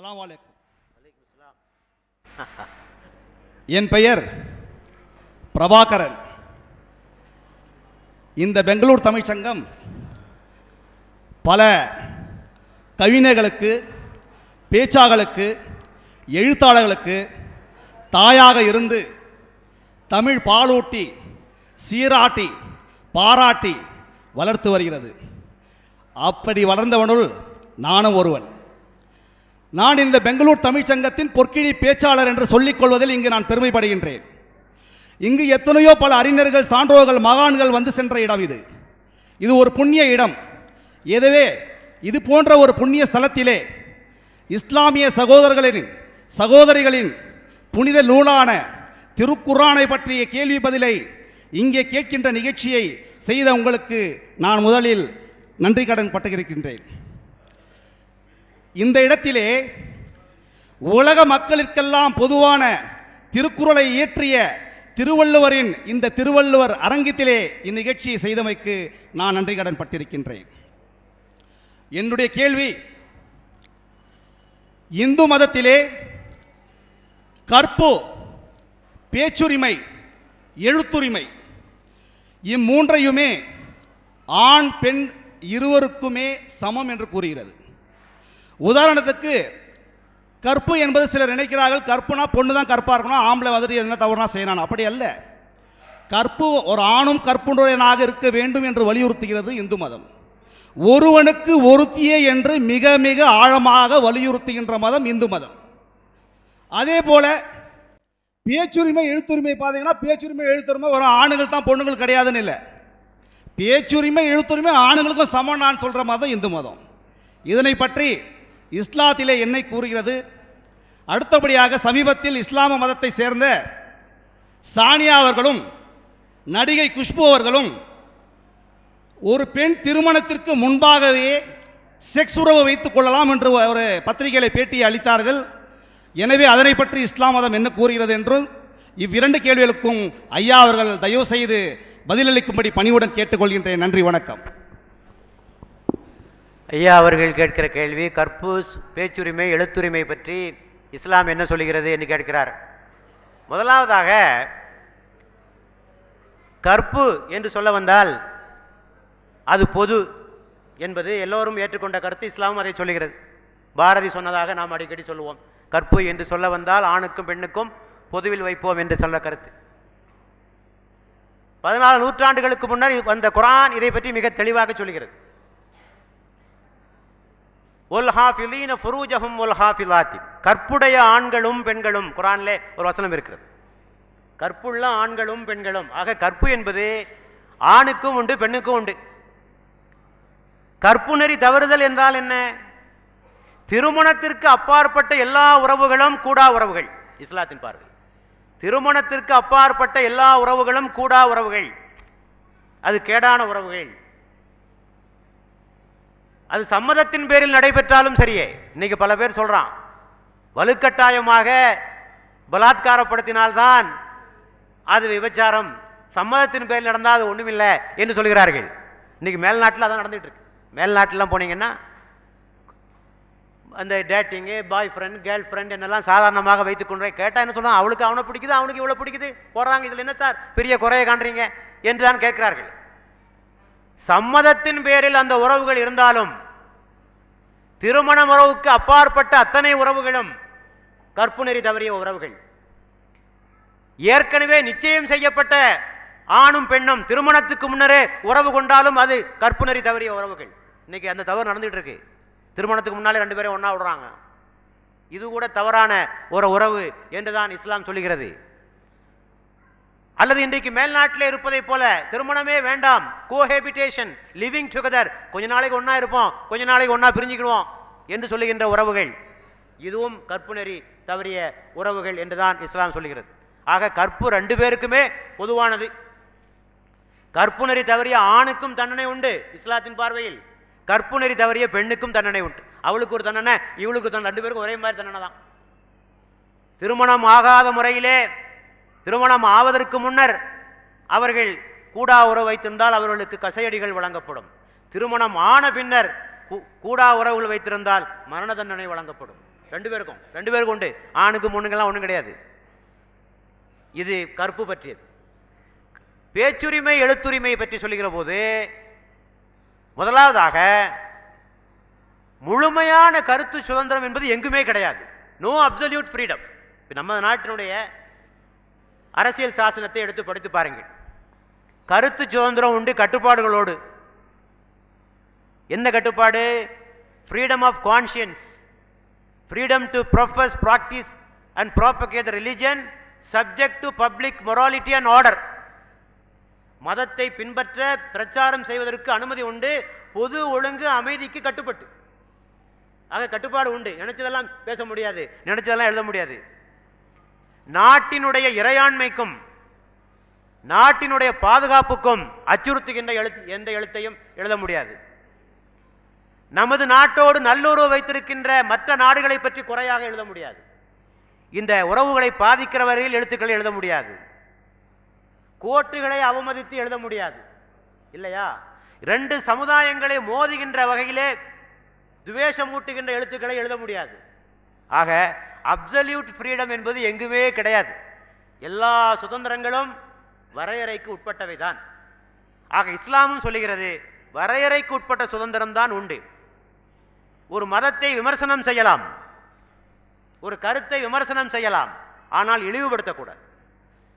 சலாம் அலைக்கும். என் பெயர் பிரபாகரன். இந்த பெங்களூர் தமிழ்ச் சங்கம் பல கவிஞர்களுக்கு பேச்சாளர்களுக்கு எழுத்தாளர்களுக்கு தாயாக இருந்து தமிழ் பாலூட்டி சீராட்டி பாராட்டி வளர்த்து வருகிறது. அப்படி வளர்ந்தவனுள் நானும் ஒருவன். நான் இந்த பெங்களூர் தமிழ்ச்சங்கத்தின் பொற்கிழி பேச்சாளர் என்று சொல்லிக் கொள்வதில் இங்கு நான் பெருமைப்படுகின்றேன். இங்கு எத்தனையோ பல அறிஞர்கள் சான்றோர்கள் மகான்கள் வந்து சென்ற இடம் இது. இது ஒரு புண்ணிய இடம். எதுவே இது போன்ற ஒரு புண்ணிய ஸ்தலத்திலே இஸ்லாமிய சகோதரர்களின் சகோதரிகளின் புனித நூலான திருக்குர்ஆனை பற்றிய கேள்வி பதிலை இங்கே கேட்கின்ற நிகழ்ச்சியை செய்த உங்களுக்கு நான் முதலில் நன்றி கடன் பட்டிருக்கின்றேன். இந்த இடத்திலே உலக மக்களுக்கெல்லாம் பொதுவான திருக்குறளை இயற்றிய திருவள்ளுவரின் இந்த திருவள்ளுவர் அரங்கத்திலே இந்நிகழ்ச்சியை செய்தமைக்கு நான் நன்றி கடன் பட்டிருக்கின்றேன். என்னுடைய கேள்வி இந்து மதத்திலே கற்பு பேச்சுரிமை எழுத்துரிமை இம்மூன்றையுமே ஆண் பெண் இருவருக்குமே சமம் என்று கூறுகிறது. உதாரணத்துக்கு கற்பு என்பது சிலர் நினைக்கிறார்கள் கற்புனா பொண்ணு தான் கற்பாக இருக்கணும் ஆம்பளை வந்துட்டு என்ன தவறுனா செய்யணும் அப்படி அல்ல. கற்பு ஒரு ஆணும் கற்புடையனாக இருக்க வேண்டும் என்று வலியுறுத்துகிறது இந்து மதம். ஒருவனுக்கு ஒருத்தியே என்று மிக மிக ஆழமாக வலியுறுத்துகின்ற மதம் இந்து மதம். அதே போல பேச்சுரிமை எழுத்துரிமை பார்த்தீங்கன்னா பேச்சுரிமை எழுத்துரிமை வரும் ஆணுகள் தான் பொண்ணுகள் கிடையாதுன்னு இல்லை. பேச்சுரிமை எழுத்துரிமை ஆணுங்களுக்கும் சமம் நான் சொல்கிற மதம் இந்து மதம். இதனை பற்றி இஸ்லாத்திலே என்னை கூறுகிறது? அடுத்தபடியாக சமீபத்தில் இஸ்லாம மதத்தை சேர்ந்த சானியா அவர்களும் நடிகை குஷ்பு அவர்களும் ஒரு பெண் திருமணத்திற்கு முன்பாகவே செக்ஸ் உறவு வைத்துக் கொள்ளலாம் என்று ஒரு பத்திரிகைகளை பேட்டியை அளித்தார்கள். எனவே அதனை பற்றி இஸ்லாம் மதம் என்ன கூறுகிறது என்றும் இவ்விரண்டு கேள்விகளுக்கும் ஐயா அவர்கள் தயவு செய்து பதிலளிக்கும்படி பணிவுடன் கேட்டுக்கொள்கின்றேன். நன்றி வணக்கம். ஐயா அவர்கள் கேட்கிற கேள்வி கற்பூஸ் பேச்சுரிமை எழுத்துரிமை பற்றி இஸ்லாம் என்ன சொல்கிறது என்று கேட்கிறார். முதலாவதாக கற்பு என்று சொல்ல வந்தால் அது பொது என்பது எல்லோரும் ஏற்றுக்கொண்ட கருத்து இஸ்லாம் அதை சொல்லுகிறது. பாரதி சொன்னதாக நாம் அடிக்கடி சொல்லுவோம். கற்பு என்று சொல்ல வந்தால் ஆணுக்கும் பெண்ணுக்கும் பொதுவில் வைப்போம் என்று சொல்ல கருத்து. பதினாலு நூற்றாண்டுகளுக்கு முன்னர் வந்த குரான் இதை பற்றி மிக தெளிவாக சொல்கிறது ஒல் ஹாஃபிலீன ஃபுரூஜஹும் ஒல் ஹாஃபிலாத்தி. கற்புடைய ஆண்களும் பெண்களும் குரான்லே ஒரு வசனம் இருக்கிறது. கற்புள்ள ஆண்களும் பெண்களும் ஆக கற்பு என்பது ஆணுக்கும் உண்டு பெண்ணுக்கும் உண்டு. கற்புணரி தவறுதல் என்றால் என்ன? திருமணத்திற்கு அப்பாற்பட்ட எல்லா உறவுகளும் கூடா உறவுகள். இஸ்லாத்தின் பார்வை. திருமணத்திற்கு அப்பாற்பட்ட எல்லா உறவுகளும் கூடா உறவுகள். அது கேடான உறவுகள். அது சம்மதத்தின் பேரில் நடைபெற்றாலும் சரியே. இன்னைக்கு பல பேர் சொல்கிறான் வலுக்கட்டாயமாக பலாத்காரப்படுத்தினால்தான் அது விபச்சாரம் சம்மதத்தின் பேரில் நடந்தால் அது ஒண்ணுமில்லை என்று சொல்கிறார்கள். இன்றைக்கி மேல்நாட்டில் அதான் நடந்துகிட்டு இருக்கு மேல்நாட்டிலாம் போனீங்கன்னா அந்த டேட்டிங்கு பாய் ஃப்ரெண்ட் கேர்ள் ஃப்ரெண்ட் என்னெல்லாம் சாதாரணமாக வைத்துக்கொண்டே கேட்டால் என்ன சொல்லுவான் அவளுக்கு அவனை பிடிக்குது அவனுக்கு இவ்வளோ பிடிக்குது போடுறாங்க இதில் என்ன சார்? பெரிய குறையை காண்றீங்க என்று தான் கேட்கிறார்கள். சம்மதத்தின் பேரில் அந்த உறவுகள் இருந்தாலும் திருமண உறவுக்கு அப்பாற்பட்ட அத்தனை உறவுகளும் கற்பு நெறி தவறிய உறவுகள். ஏற்கனவே நிச்சயம் செய்யப்பட்ட ஆணும் பெண்ணும் திருமணத்துக்கு முன்னரே உறவு கொண்டாலும் அது கற்பு நெறி தவறிய உறவுகள். இன்னைக்கு அந்த தவறு நடந்துகிட்டு இருக்கு திருமணத்துக்கு முன்னாலே ரெண்டு பேரும் ஒன்றா விடுறாங்க. இது கூட தவறான ஒரு உறவு என்றுதான் இஸ்லாம் சொல்லுகிறது. அல்லது இன்றைக்கு மேல்நாட்டில் இருப்பதைப் போல திருமணமே வேண்டாம். கோஹேபிட்டேஷன் லிவிங் டுகெதர் கொஞ்ச நாளைக்கு ஒன்றா இருப்போம். கொஞ்ச நாளைக்கு ஒன்றா பிரிஞ்சுக்கிடுவோம் என்று சொல்லுகின்ற உறவுகள். இதுவும் கற்பு நெறி தவறிய உறவுகள் என்றுதான் இஸ்லாம் சொல்லுகிறது. ஆக கற்பு ரெண்டு பேருக்குமே பொதுவானது. கற்பு நெறி தவறிய ஆணுக்கும் தண்டனை உண்டு இஸ்லாத்தின் பார்வையில். கற்பு நெறி தவறிய பெண்ணுக்கும் தண்டனை உண்டு. அவளுக்கு ஒரு தண்டனை இவளுக்கு தண்டனை ரெண்டு பேருக்கும் ஒரே மாதிரி தண்டனை தான். திருமணம் ஆகாத முறையிலே திருமணம் ஆவதற்கு முன்னர் அவர்கள் கூடா உறவு வைத்திருந்தால் அவர்களுக்கு கசையடிகள் வழங்கப்படும். திருமணம் ஆன பின்னர் கூ- கூடா உறவுகள் வைத்திருந்தால் மரண தண்டனை வழங்கப்படும். ரெண்டு பேருக்கும் ரெண்டு பேருக்கும் உண்டு. ஆணுக்கு பொண்ணுங்கெல்லாம் ஒன்றும் கிடையாது. இது கற்பு பற்றியது. பேச்சுரிமை எழுத்துரிமை பற்றி சொல்லுகிற போது முதலாவதாக முழுமையான கருத்து சுதந்திரம் என்பது எங்குமே கிடையாது. நோ அப்சல்யூட் ஃப்ரீடம் இப்போ நம்ம நாட்டினுடைய அரசியல் சாசனத்தை எடுத்து படித்து பாருங்கள். கருத்து சுதந்திரம் உண்டு கட்டுப்பாடுகளோடு. எந்த கட்டுப்பாடு? Freedom of conscience freedom to profess practice and propagate religion subject to public morality and order மதத்தை பின்பற்ற பிரச்சாரம் செய்வதற்கு அனுமதி உண்டு. பொது ஒழுங்கு அமைதிக்கு கட்டுப்பட்டு. ஆக கட்டுப்பாடு உண்டு. நினைச்சதெல்லாம் பேச முடியாது. நினைச்சதெல்லாம் எழுத முடியாது. நாட்டினுடைய இறையாண்மைக்கும் நாட்டினுடைய பாதுகாப்புக்கும் அச்சுறுத்துகின்ற எழுத்து எந்த எழுத்தையும் எழுத முடியாது. நமது நாட்டோடு நல்லுறவு வைத்திருக்கின்ற மற்ற நாடுகளை பற்றி குறையாக எழுத முடியாது. இந்த உறவுகளை பாதிக்கிற வரையில் எழுத்துக்களை எழுத முடியாது. கோட்டுகளை அவமதித்து எழுத முடியாது. இல்லையா? ரெண்டு சமுதாயங்களை மோதுகின்ற வகையிலே துவேஷம் ஊட்டுகின்ற எழுத்துக்களை எழுத முடியாது. ஆக அப்சல்யூட் ஃப்ரீடம் என்பது எங்குமே கிடையாது. எல்லா சுதந்திரங்களும் வரையறைக்கு உட்பட்டவை தான் ஆக இஸ்லாமும் சொல்லுகிறது வரையறைக்கு உட்பட்ட சுதந்திரம் தான் உண்டு. ஒரு மதத்தை விமர்சனம் செய்யலாம். ஒரு கருத்தை விமர்சனம் செய்யலாம். ஆனால் இழிவுபடுத்தக்கூடாது.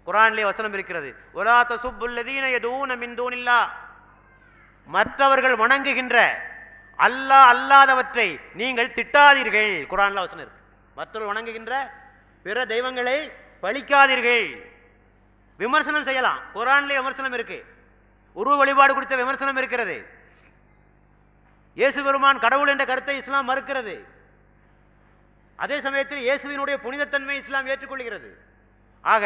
குரானிலே வசனம் இருக்கிறது ஒலா தசுப்புல்லதீன எதூன மின் இல்லா மற்றவர்கள் வணங்குகின்ற அல்லா அல்லாதவற்றை நீங்கள் திட்டாதீர்கள். குரான்ல வசனம் இருக்கு. மற்றவர்கள் வணங்குகின்ற பிற தெய்வங்களை பழிக்காதீர்கள். விமர்சனம் செய்யலாம். குரான்ல விமர்சனம் இருக்கு. உருவ வழிபாடு குறித்த விமர்சனம் இருக்கிறது. இயேசு பெருமான் கடவுள் என்ற கருத்தை இஸ்லாம் மறுக்கிறது. அதே சமயத்தில் இயேசுவினுடைய புனிதத்தன்மை இஸ்லாம் ஏற்றுக்கொள்கிறது. ஆக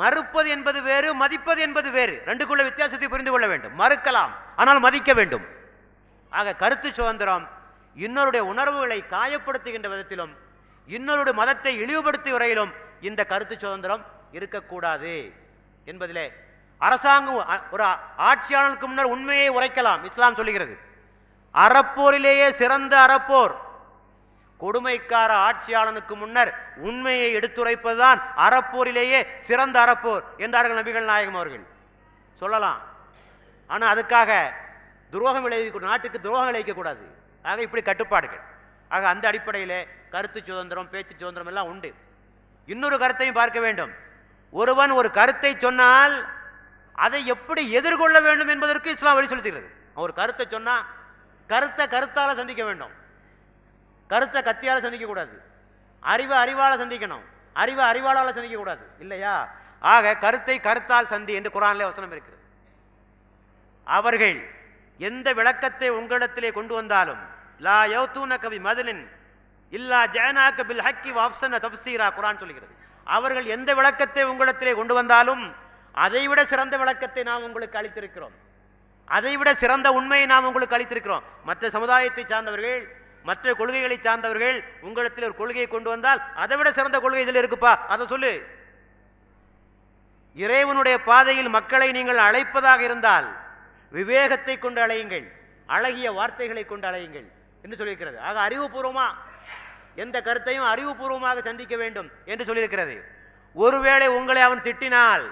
மறுப்பது என்பது வேறு மதிப்பது என்பது வேறு. ரெண்டுக்குள்ள வித்தியாசத்தை புரிந்து கொள்ள வேண்டும். மறுக்கலாம் ஆனால் மதிக்க வேண்டும். ஆக கருத்து சுதந்திரம் இன்னொருடைய உணர்வுகளை காயப்படுத்துகின்ற விதத்திலும் இன்னொரு மதத்தை இழிவுபடுத்தி வரையிலும் இந்த கருத்து சுதந்திரம் இருக்கக்கூடாது. என்பதிலே அரசாங்கம் ஒரு ஆட்சியாளருக்கு முன்னர் உண்மையை உரைக்கலாம் இஸ்லாம் சொல்லுகிறது. அறப்போரிலேயே சிறந்த அறப்போர். கொடுமைக்கார ஆட்சியாளனுக்கு முன்னர் உண்மையை எடுத்துரைப்பதுதான் அறப்போரிலேயே சிறந்த அறப்போர் என்றார்கள் நபிகள் நாயகம் அவர்கள். சொல்லலாம். ஆனால் அதுக்காக துரோகம் விளைவிக்க நாட்டுக்கு துரோகம் விளைவிக்கக்கூடாது ஆக இப்படி கட்டுப்பாடுகள். ஆக அந்த அடிப்படையிலே கருத்து சுதந்திரம் பேச்சு சுதந்திரம் எல்லாம் உண்டு. இன்னொரு கருத்தையும் பார்க்க வேண்டும். ஒருவன் ஒரு கருத்தை சொன்னால் அதை எப்படி எதிர்கொள்ள வேண்டும் என்பதற்கு இஸ்லாம் வழி செலுத்துகிறது ஒரு கருத்தை சொன்னா கருத்தை கருத்தால சந்திக்க வேண்டும். கருத்தை கத்தியால சந்திக்க கூடாது அறிவை அறிவால சந்திக்கணும். அறிவை அறிவாளால் சந்திக்கக்கூடாது. இல்லையா? ஆக கருத்தை கருத்தால் சந்தி என்று குரானிலே வசனம் இருக்கிறது அவர்கள் எந்த விளக்கத்தை உங்களிடத்திலே கொண்டு வந்தாலும் லா யௌத்தூன கவி மதலின் இல்லா ஜெயனாக்க பில் ஹக்கி வாப்சன தப்சீரா குரான் சொல்கிறது அவர்கள் எந்த விளக்கத்தை உங்களிடத்திலே கொண்டு வந்தாலும் அதைவிட சிறந்த விளக்கத்தை நாம் உங்களுக்கு அளித்திருக்கிறோம். அதைவிட சிறந்த உண்மையை நாம் உங்களுக்கு அளித்திருக்கிறோம். மற்ற சமுதாயத்தை சார்ந்தவர்கள் மற்ற கொள்கைகளை சார்ந்தவர்கள் உங்களிடத்தில் ஒரு கொள்கையை கொண்டு வந்தால் அதை விட சிறந்த கொள்கை இதில் இருக்குப்பா. அதை சொல்லு. இறைவனுடைய பாதையில் மக்களை நீங்கள் அழைப்பதாக இருந்தால் விவேகத்தை கொண்டு அழையுங்கள் அழகிய வார்த்தைகளை கொண்டு அழையுங்கள் என்று சொல்லியிருக்கிறது. ஆக அறிவுபூர்வமாக எந்த கருத்தையும் அறிவுபூர்வமாக சந்திக்க வேண்டும் என்று சொல்லியிருக்கிறது. ஒருவேளை உங்களை அவன் திட்டினால்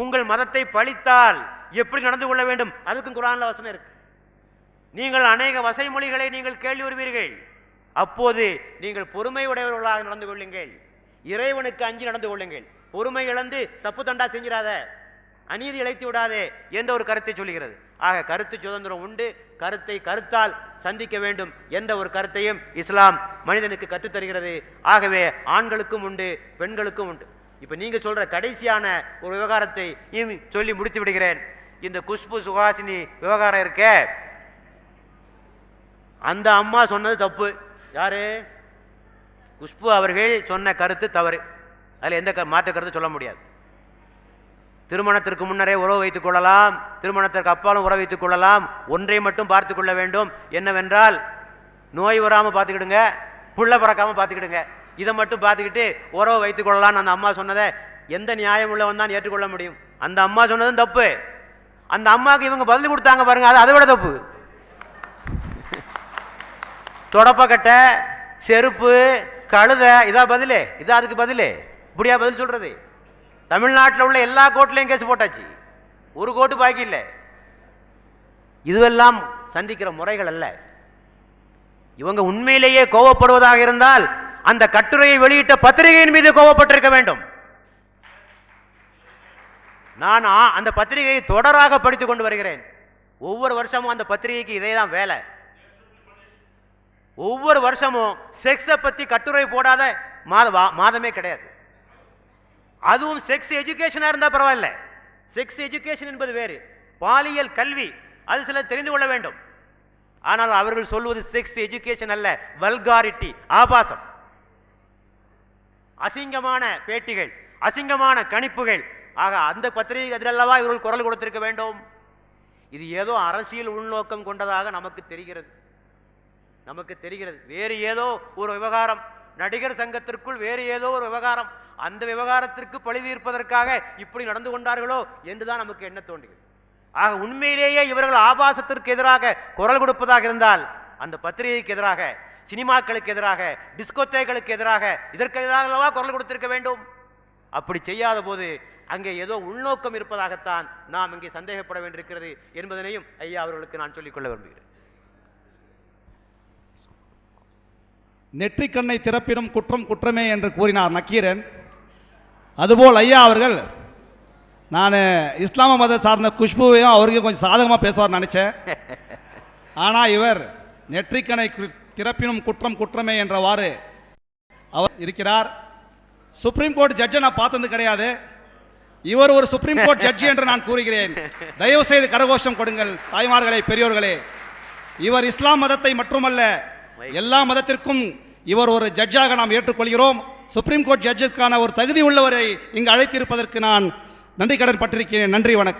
உங்கள் மதத்தை பழித்தால் எப்படி நடந்து கொள்ள வேண்டும்? அதுக்கும் குரான்ல வசனம் இருக்கு. நீங்கள் அநேக வசைமொழிகளை நீங்கள் கேள்வி வருவீர்கள். அப்போது நீங்கள் பொறுமை உடையவர்களாக நடந்து கொள்ளுங்கள். இறைவனுக்கு அஞ்சி நடந்து கொள்ளுங்கள். பொறுமை இழந்து தப்பு தண்டா செஞ்சிடாத அநீதி இழைத்து விடாதே என்ற ஒரு கருத்தை சொல்லுகிறது. ஆக கருத்து சுதந்திரம் உண்டு. கருத்தை கருத்தால் சந்திக்க வேண்டும் என்ற ஒரு கருத்தையும் இஸ்லாம் மனிதனுக்கு கற்றுத்தருகிறது ஆகவே ஆண்களுக்கும் உண்டு பெண்களுக்கும் உண்டு. இப்போ நீங்க சொல்ற கடைசியான ஒரு விவகாரத்தை சொல்லி முடித்து விடுகிறேன். இந்த குஷ்பு சுகாசினி விவகாரம் இருக்கே? அந்த அம்மா சொன்னது தப்பு. யாரு? குஷ்பு அவர்கள் சொன்ன கருத்து தவறு. அதில் எந்த க- மாற்று கருத்து சொல்ல முடியாது. திருமணத்திற்கு முன்னரே உறவு வைத்துக் கொள்ளலாம். திருமணத்திற்கு அப்பாலும் உறவு வைத்துக் கொள்ளலாம். ஒன்றை மட்டும் பார்த்து கொள்ள வேண்டும். என்னவென்றால் நோய் வராமல் பார்த்துக்கிடுங்க புள்ள பிறக்காமல் பார்த்துக்கிடுங்க. இதை மட்டும் பார்த்துக்கிட்டு உறவு வைத்துக் கொள்ளலாம்னு அந்த அம்மா சொன்னதை எந்த நியாயம் உள்ளவன் தான் ஏற்றுக்கொள்ள முடியும். அந்த அம்மா சொன்னதும் தப்பு. அந்த அம்மாவுக்கு இவங்க பதில் கொடுத்தாங்க பாருங்க அது அதை விட தப்பு. தொடப்பக்கட்டை செருப்பு கழுதை இதா பதிலே? இதா அதுக்கு பதிலே? இப்படியா பதில் சொல்றது? தமிழ்நாட்டில் உள்ள எல்லா கோர்ட்லையும் கேஸ் போட்டாச்சு. ஒரு கோர்ட்டு பாக்கி இல்லை. இதுவெல்லாம் சந்திக்கிற முறைகள் அல்ல. இவங்க உண்மையிலேயே கோவப்படுவதாக இருந்தால் அந்த கட்டுரையை வெளியிட்ட பத்திரிகையின் மீது கோவப்பட்டிருக்க வேண்டும். நான் அந்த பத்திரிகையை தொடராக படித்துக் கொண்டு வருகிறேன். ஒவ்வொரு வருஷமும் அந்த பத்திரிகைக்கு இதே தான் வேலை. ஒவ்வொரு வருஷமும் செக்ஸை பற்றி கட்டுரை போடாத மாத மாதமே கிடையாது. அதுவும் செக்ஸ் எஜுகேஷனாக இருந்தால் பரவாயில்ல. செக்ஸ் எஜுகேஷன் என்பது வேறு. பாலியல் கல்வி அது சிலர் தெரிந்து கொள்ள வேண்டும். ஆனால் அவர்கள் சொல்வது செக்ஸ் எஜுகேஷன் அல்ல வல்காரிட்டி ஆபாசம். அசிங்கமான பேட்டிகள் அசிங்கமான கணிப்புகள். ஆக அந்த பத்திரிகை எதிரல்லவா இவர்கள் குரல் கொடுத்திருக்க வேண்டும்? இது ஏதோ அரசியல் உள்நோக்கம் கொண்டதாக நமக்கு தெரிகிறது. நமக்கு தெரிகிறது. வேறு ஏதோ ஒரு விவகாரம். நடிகர் சங்கத்திற்குள் வேறு ஏதோ ஒரு விவகாரம். அந்த விவகாரத்திற்கு பழி தீர்ப்பதற்காக இப்படி நடந்து கொண்டார்களோ என்றுதான் நமக்கு என்ன தோன்றுகிறது? ஆக உண்மையிலேயே இவர்கள் ஆபாசத்திற்கு எதிராக குரல் கொடுப்பதாக இருந்தால் அந்த பத்திரிகைக்கு எதிராக சினிமாக்களுக்கு எதிராக டிஸ்கோத்தேகளுக்கு எதிராக இதற்கு எதிராக அல்லவா குரல் கொடுத்திருக்க வேண்டும்? அப்படி செய்யாத போது அங்கே ஏதோ உள்நோக்கம் இருப்பதாகத்தான் நாம் இங்கே சந்தேகப்பட வேண்டியிருக்கிறது என்பதனையும் ஐயா அவர்களுக்கு நான் சொல்லிக்கொள்ள விரும்புகிறேன். நெற்றிக்கண்ணை திறப்பினும் குற்றம் குற்றமே என்று கூறினார் நக்கீரன். அதுபோல் ஐயா அவர்கள் நான் இஸ்லாம மத சார்ந்த குஷ்புவையும் அவருக்கும் கொஞ்சம் சாதகமாக பேசுவார் நினச்சேன். ஆனால் இவர் நெற்றிக்கணை திறப்பினும் குற்றம் குற்றமே என்றவாறு அவர் இருக்கிறார். சுப்ரீம் கோர்ட் ஜட்ஜை நான் பார்த்தது கிடையாது. இவர் ஒரு சுப்ரீம் கோர்ட் ஜட்ஜி என்று நான் கூறுகிறேன். தயவு செய்து கரகோஷம் கொடுங்கள் தாய்மார்களே பெரியோர்களே. இவர் இஸ்லாம் மதத்தை மட்டுமல்ல எல்லா மதத்திற்கும் இவர் ஒரு ஜட்ஜாக நாம் ஏற்றுக்கொள்கிறோம். சுப்ரீம் கோர்ட் ஜட்ஜுக்கான ஒரு தகுதி உள்ளவரை இங்கு அழைத்திருப்பதற்கு நான் நன்றி கடன் பட்டிருக்கிறேன். நன்றி வணக்கம்.